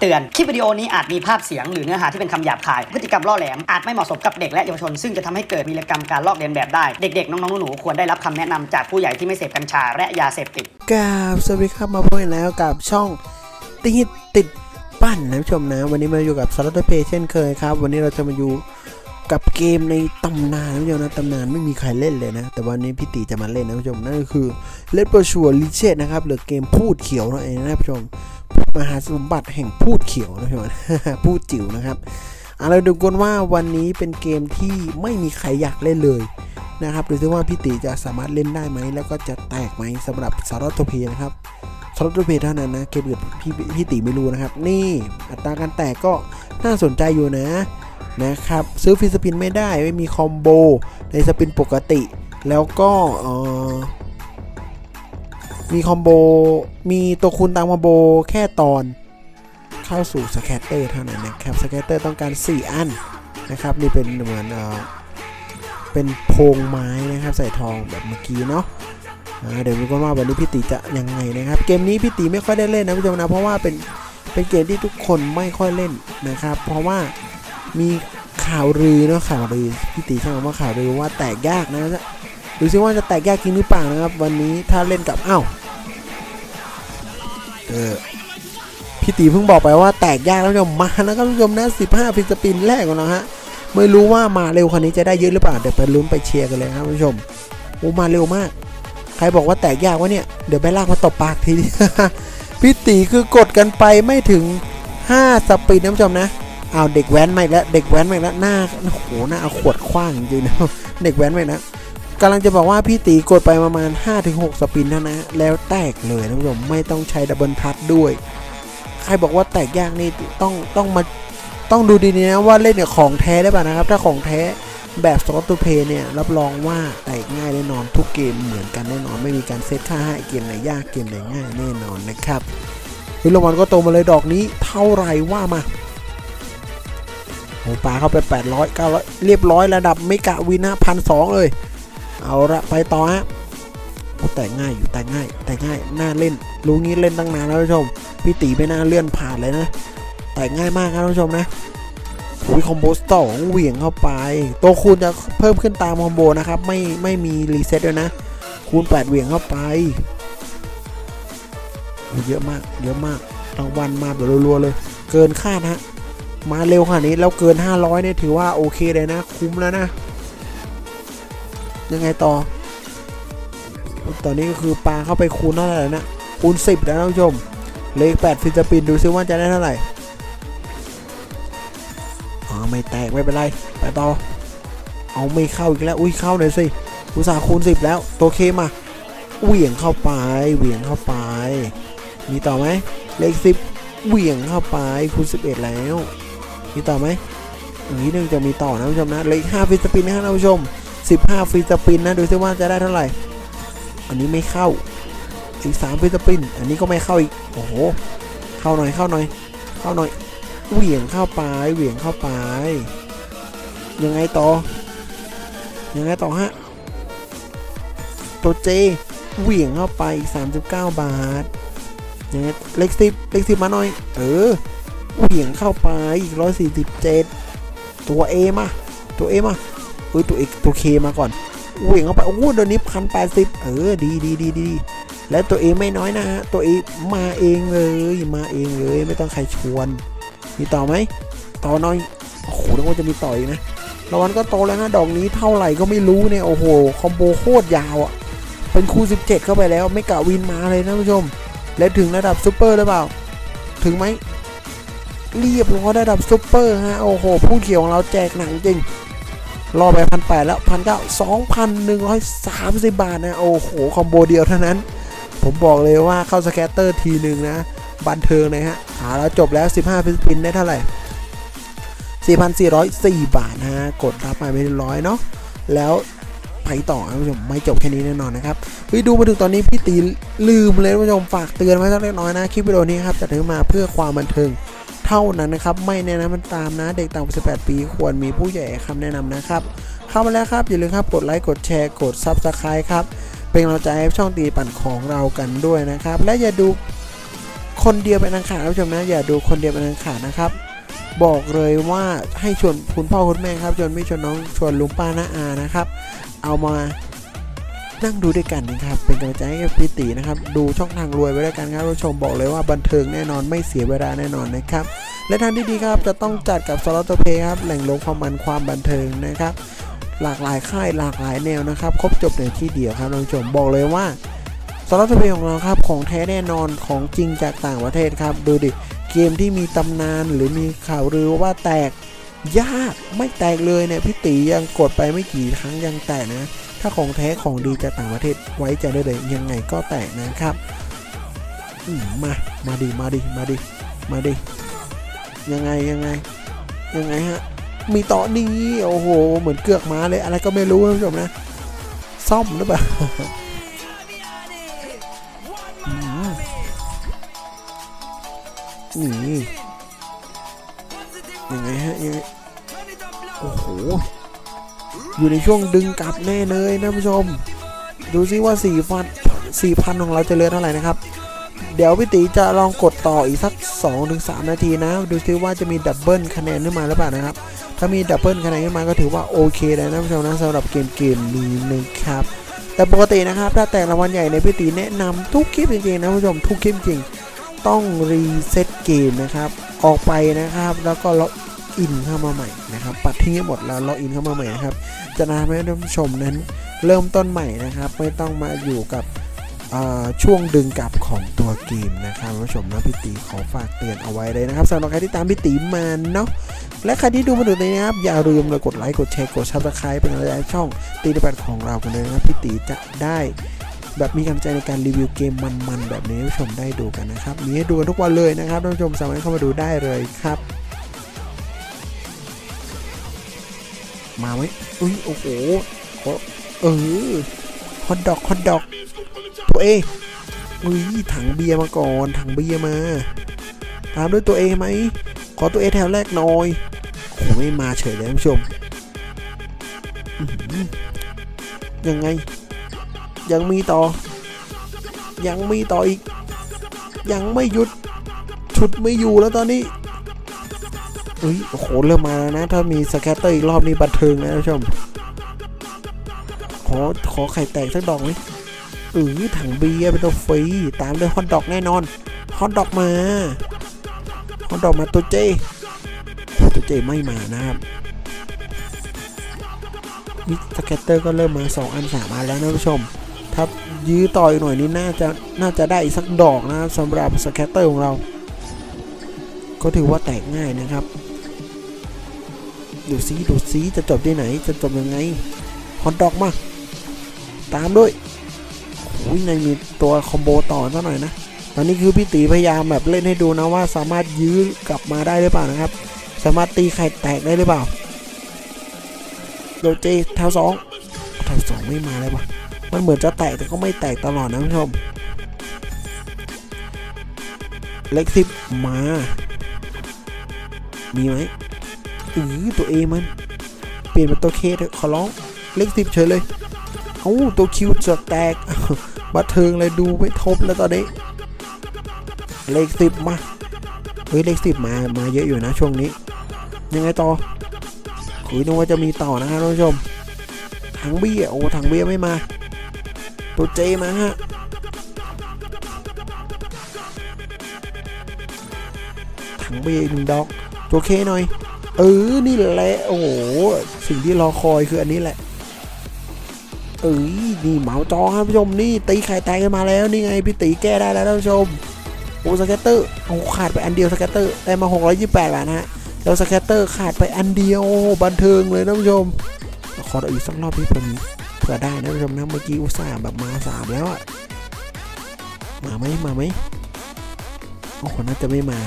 เตือน คลิปวิดีโอนี้อาจมีภาพเสียงหรือเนื้อหาที่เป็นคำหยาบคาย พฤติกรรมล่อแหลม อาจไม่เหมาะสมกับเด็กและเยาวชน ซึ่งจะทำให้เกิดวีรกรรมการลอกเลียนแบบได้ เด็กๆ น้องๆ หนูๆ ควรได้รับคำแนะนำจากผู้ใหญ่ที่ไม่เสพกัญชาและยาเสพติดกาบสวัสดีครับมาพบกันแล้วกับช่องติดติดปั้นนะผู้ชมนะ วันนี้มาอยู่กับสล็อตเพย์เช่นเคยครับ วันนี้เราจะมาอยู่ กับเกมในตำนานนะผู้ชมนะตำนานไม่มีใครเล่นเลยนะ แต่วันนี้พี่ตีจะมาเล่นนะผู้ชมนั่นก็คือเลดเปอร์ชัวลิเชตนะครับหรือเกมพูดเขียวนั่นเองนะผู้ชมมหาสมบัติแห่งพูดเขียวนะผู้ชมพูดจิ๋วนะครับเอาเราดูกันว่าวันนี้เป็นเกมที่ไม่มีใครอยากเล่นเลยนะครับดูซิว่าพี่ตีจะสามารถเล่นได้ไหมแล้วก็จะแตกไหมสำหรับสารอตโทเพนะครับสารอตโทเพเท่านั้นนะเกมอื่นพี่พี่ตีไม่รู้นะครับ นี่อัตราการแตกก็น่าสนใจอยู่นะ นะครับ ซื้อฟรีสปินไม่ได้ไม่มีคอมโบในสปินปกติ แล้วก็มีคอมโบมีตัวคูณตามคอมโบแค่ตอนเข้าสู่สแคตเตอร์เท่านั้นนะครับสแคตเตอร์ต้องการ 4 อันนะครับนี่เป็นเหมือนเอเป็นโพรงไม้นะครับใส่ทองแบบเมื่อกี้เนาะเดี๋ยวดูกันว่าวันนี้พี่ติจะยังไงนะครับ เกมนี้พี่ติไม่ค่อยได้เล่นนะผู้ชมนะเพราะว่าเป็นเป็นเกมที่ทุกคนไม่ค่อยเล่นนะครับ เพราะว่า มีข่าวลือเนาะข่าวลือพี่ติใช้คำว่าข่าวลือว่าแตกยากนะดูซิว่าจะแตกยากจริงหรือเปล่านะครับ วันนี้ถ้าเล่นกับอ้าวเออพี่ตีเพิ่งบอกไปว่าแตกยากแล้วผู้ชมมาแล้วก็ผู้ชมนะ 15ฟิสปินแรกของเราฮะไม่รู้ว่ามาเร็วคันนี้จะได้เยอะหรือเปล่าเดี๋ยวไปลุ้นไปเชียร์กันเลยครับคุณผู้ชมโอ้มาเร็วมาก ใครบอกว่าแตกยากวะเนี่ยเดี๋ยวไปลากมาตบปากทีพี่ตีคือกดกันไปไม่ถึง 5 สปีดนะผู้ชมนะ เอาเด็กแว้นมาอีกแล้วเด็กแว้นมาอีกแล้วหน้าโอ้โหหน้าเอาขวดคว้างจริงนะเด็กแว้นมาอีกแล้วกำลังจะบอกว่าพี่ตีกดไปประมาณ 5-6 สปินเท่านั้นแล้วแตกเลยนะคุณผู้ชมไม่ต้องใช้ดับเบิลพัดด้วย ใครบอกว่าแตกยากนี่ต้องต้องมาต้องดูดีๆนะว่าเล่นเนี่ยของแท้ได้ป่ะนะครับ ถ้าของแท้แบบสกอตตูเพย์เนี่ยรับรองว่าแตกง่ายแน่นอนทุกเกมเหมือนกันแน่นอนไม่มีการเซตค่าให้เกมไหนยากเกมไหนง่ายแน่นอนนะครับวิลวันก็โตมาเลยดอกนี้เท่าไรว่ามา โอ้ปลาเข้าไป 800 900 เรียบร้อยระดับไม่กะวินะพันสองเลย เอาละไปต่อฮะแต่ง่ายอยู่แต่ง่าย แต่ง่ายน่าเล่น รู้งี้เล่นตั้งนานแล้วท่านผู้ชม พี่ตีไม่น่าเลื่อนผ่านเลยนะ แต่ง่ายมากครับท่านผู้ชมนะวิคอมโบสสองเหวี่ยงเข้าไป ตัวคูณจะเพิ่มขึ้นตามคอมโบนะครับ ไม่ไม่มีรีเซ็ตด้วยนะ คูณ 8 เหวี่ยงเข้าไป เยอะมาก เยอะมากรางวัลมาแบบรัวๆเลย เกินคาดฮะ มาเร็วขนาดนี้แล้วเกิน 500เนี่ยถือว่าโอเคเลยนะ คุ้มแล้วนะ ยังไงต่อ ตอนนี้ก็คือปลาเข้าไปคูณเท่าไหร่แล้วนะคูณ10 แล้วนะท่านผู้ชม เลข8ฟิลิปปินดูซิว่าจะได้เท่าไหร่อ๋อไม่แตกไม่เป็นไร ไปต่อ เอาไม่เข้าอีกแล้ว อุ้ยเข้าหน่อยสิ อุตสาห์คูณ 10 แล้ว ตัวเคมาเหวี่ยงเข้าไป เหวี่ยงเข้าไป มีต่อไหม เลข 10เหวี่ยงเข้าไปคูณ11 แล้ว มีต่อไหมอันนี้นึงจะมีต่อนะผู้ชมนะเลข5ฟิลิปปินส์นะครับท่านผู้ชม 15ฟิลิปปินนะดูซิว่าจะได้เท่าไหร่ อันนี้ไม่เข้า อีก3ฟิลิปปิน อันนี้ก็ไม่เข้าอีก โอ้โห เข้าหน่อยเข้าหน่อย เข้าหน่อย เหวี่ยงเข้าไป เหวี่ยงเข้าไป ยังไงต่อ ยังไงต่อฮะ ตัวเจ เหวี่ยงเข้าไปอีก39 บาท ยังไง เล็กสิบเล็กสิบมาหน่อย เออ เหวี่ยงเข้าไปอีก147ตัวเอมา ตัวเอมาเอ้ยตัวเอตัวเคมาก่อนเหวี่ยงเข้าไปโอ้โหเดี๋ยวนี้พันแปดสิบเออดีดีดีดีและตัวเอไม่น้อยนะฮะตัวเอมาเองเลยมาเองเลยไม่ต้องใครชวน มีต่อไหมต่อน่อยโอ้โหนึกว่าจะมีต่ออีกนะรางวัลก็โตแล้วนะดอกนี้เท่าไหร่ก็ไม่รู้เนี่ยโอ้โหคอมโบโคตรยาวอะ่ะเป็นคูณ17 เข้าไปแล้วไม่กะวินมาเลยนะผู้ชม และถึงระดับซูเปอร์หรือเปล่า ถึงไหม เรียบร้อยระดับซูเปอร์ฮะ โอ้โห ผู้เขียวของเราแจกหนังจริง รอไปพันแปดแล้วพันเก้าสองพันหนึ่งร้อยสามสิบบาทนะ โอ้โห คอมโบเดียวเท่านั้น ผมบอกเลยว่าเข้าสแกตเตอร์ทีหนึ่งนะ บันเทิงเลยฮะหาแล้วจบแล้ว 15ฟิลิปปินได้เท่าไหร่ 4,404 บาทนะฮะกดรับมาเป็นร้อยเนาะแล้วไปต่อนะคุณผู้ชมไม่จบแค่นี้แน่นอนนะครับไปดูมาถึงตอนนี้พี่ตีลืมเลยคุณผู้ชมฝากเตือนไว้สักเล็กน้อยนะ คลิปวิดีโอนี้ครับจัดขึ้นมาเพื่อความบันเทิง เท่านั้นนะครับ ไม่แนะนำมันตามนะ เด็กต่ำกว่า18 ปี ควรมีผู้ใหญ่คำแนะนำนะครับ เข้ามาแล้วครับ อย่าลืมครับ กดไลค์ กดแชร์ กด Subscribe ครับ เป็นกำลังใจให้ช่องตีปั่นของเรากันด้วยนะครับ และอย่าดูคนเดียวเป็นอันขาดท่านผู้ชมนะ อย่าดูคนเดียวเป็นอันขาดนะครับ บอกเลยว่าให้ชวนคุณพ่อคุณแม่ครับ ชวนไม่ชวนน้อง ชวนลุงป้าน้าอานะครับ เอามา นั่งดูด้วยกันนะครับ เป็นกำลังใจให้กับพี่ตีนะครับ ดูช่องทางรวยไว้ด้วยกันครับท่านผู้ชมบอกเลยว่าบันเทิงแน่นอนไม่เสียเวลาแน่นอนนะครับ และทางที่ดีครับจะต้องจัดกับสล็อตเพย์ครับแหล่งรวมความมันความบันเทิงนะครับ หลากหลายค่ายหลากหลายแนวนะครับ ครบจบในที่เดียวครับท่านผู้ชมบอกเลยว่าสล็อตเพย์ของเราครับของแท้แน่นอนของจริงจากต่างประเทศครับ ดูดิเกมที่มีตำนานหรือมีข่าวลือว่าแตกยากไม่แตกเลยเนี่ยพี่ตียังกดไปไม่กี่ครั้งยังแตกนะ ถ้าของแท้ของดีจากต่างประเทศไว้ใจได้เลยยังไงก็แตกนะครับมมา มาดิ มาดิ มาดิ มาดิ ยังไง ยังไง ยังไงฮะ มีต่อนี้โอ้โห เหมือนเกือกม้าเลย อะไรก็ไม่รู้ท่านผู้ชมนะ ซ่อมหรือเปล่านี่ยังไงฮะยังไงโอ้โห อยู่ในช่วงดึงกลับแน่เลยนะผู้ชม ดูซิว่า4พัน4พันของเราจะเหลือเท่าไหร่นะครับ เดี๋ยวพี่ตีจะลองกดต่ออีกสัก 2-3 นาทีนะ ดูซิว่าจะมีดับเบิลคะแนนขึ้นมาหรือเปล่านะครับ ถ้ามีดับเบิลคะแนนขึ้นมาก็ถือว่าโอเคแล้วนะผู้ชมนะสำหรับเกมเกมนี้นะครับแต่ปกตินะครับถ้าแต่รางวัลใหญ่ในพี่ตีแนะนำทุกคลิปจริงๆนะผู้ชมทุกคลิปจริงต้องรีเซ็ตเกมนะครับออกไปนะครับ แล้วก็ล็อก อินเข้ามาใหม่นะครับ ปัดทิ้งให้หมดแล้วล็อกอินเข้ามาใหม่นะครับ จะทำให้ท่านผู้ชมนั้นเริ่มต้นใหม่นะครับ ไม่ต้องมาอยู่กับช่วงดึงกลับของตัวเกมนะครับท่านผู้ชมนะพี่ตีขอฝากเตือนเอาไว้เลยนะครับสำหรับใครที่ตามพี่ตีมาเนาะและใครที่ดูมาถึงตรงนี้นะครับอย่าลืมเลยกดไลค์กดแชร์กดซับสไครป์เป็นกำลังใจช่องตีนบัตของเรากันเลยนะครับพี่ตีจะได้แบบมีกำลังใจในการรีวิวเกมมันๆแบบนี้ผู้ชมได้ดูกันนะครับมีให้ดูกันทุกวันเลยนะครับท่านผู้ชมสามารถเข้ามาดูได้เลยครับ มาไหมอุ้ยโอ้โหขอเออฮอตดอกฮอตดอกตัวเออุ้ยถังเบียร์มาก่อน ถังเบียร์มา ตามด้วยตัวเอไหมขอตัวเอแถวแรกหน่อยโอ้ไม่มาเฉยเลยท่านผู้ชมยังไง ยังมีต่อ ยังมีต่ออีก ยังไม่หยุด ชุดไม่อยู่แล้วตอนนี้ เฮ้ยโอ้โหเริ่มมาแล้วนะ ถ้ามีสแกตเตอร์อีกรอบนี้บันเทิงนะท่านผู้ชม ขอขอไข่แตกสักดอกไหมเออถังเบียร์เป็นตัวฟรีตามด้วยฮอตดอกแน่นอนฮอตดอกมาฮอตดอกมาตัวเจตัวเจไม่มานะครับนี่สแกตเตอร์ก็เริ่มมา 2 อัน 3 อันแล้วนะผู้ชม ถ้ายื้อต่ออีกหน่อยนี่น่าจะน่าจะได้อีกสักดอกนะครับสำหรับสแคตเตอร์ของเรา ก็ถือว่าแตกง่ายนะครับ ดูซิดูซิจะจบที่ไหนจะจบยังไงฮอตดอกมาตามด้วยโอ้ยในมีตัวคอมโบต่อซะหน่อยนะตอนนี้คือพี่ตีพยายามแบบเล่นให้ดูนะว่าสามารถยื้อกลับมาได้หรือเปล่านะครับ สามารถตีไข่แตกได้หรือเปล่าโดเจแถวสองแถวสองไม่มาเลยปะมันเหมือนจะแตกแต่ก็ไม่แตกตลอดนะคุณผู้ชมเล็กสิบมา มีไหมอือตัวเอมัน เปลี่ยนเป็นตัวเคเถอะขอร้อง เล็กสิบเฉยเลย เอ้าตัวคิวจะแตกบันเทิงเลยดูไม่ทบแล้วตอนนี้ เลขสิบมา เฮ้ยเลขสิบมา มาเยอะอยู่นะช่วงนี้ ยังไงต่อคุยนึกว่าจะมีต่อนะครับท่านผู้ชมถังเบี้ยโอ้ถังเบี้ยไม่มา ตัวเจมาฮะถังเบี้ยหนึ่งดอก ตัวเคหน่อย เออ นี่แหละ โอ้โห สิ่งที่รอคอยคืออันนี้แหละ เอ้ย นี่เหมาจอครับผู้ชม นี่ตีไข่แตกกันมาแล้ว นี่ไงพี่ตีแก้ได้แล้วท่านผู้ชม โอ้สแกตเตอร์ โอ้ขาดไปอันเดียวสแกตเตอร์ ได้มา 628บาทนะฮะ แล้วสแกตเตอร์ขาดไปอันเดียว บันเทิงเลยท่านผู้ชม ขออีกสักรอบพี่ผมเผื่อได้นะผู้ชมนะ เมื่อกี้อุตส่าห์แบบมาสามแล้วอะมาไหมมาไหมโอ้โหน่าจะไม่มา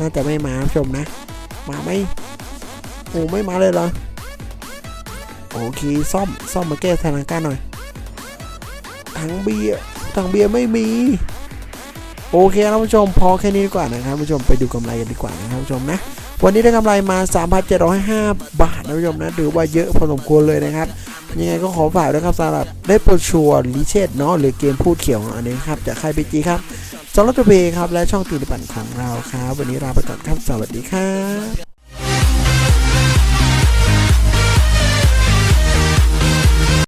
น่าจะไม่มาผู้ชมนะ มาไหมโอ้ไม่มาเลยเหรอโอเคซ่อมซ่อมมาแก้สถานการณ์หน่อยถังเบียร์ถังเบียร์ไม่มีโอเคครับผู้ชมพอแค่นี้ดีกว่านะครับผู้ชมไปดูกำไรกันดีกว่านะครับผู้ชมนะวันนี้ได้กำไรมา 3,705 บาทนะผู้ชมนะถือว่าเยอะพอสมควรเลยนะครับยังไงก็ขอฝากด้วยครับสำหรับได้โปรชัวร์ลิเชตเนาะหรือเกมพูดเขียวอันนี้ครับจากค่ายพีจีครับ จอร์ดเบย์ครับและช่องตีนปั่นของเราครับ วันนี้ลาไปก่อนครับ สวัสดีครับ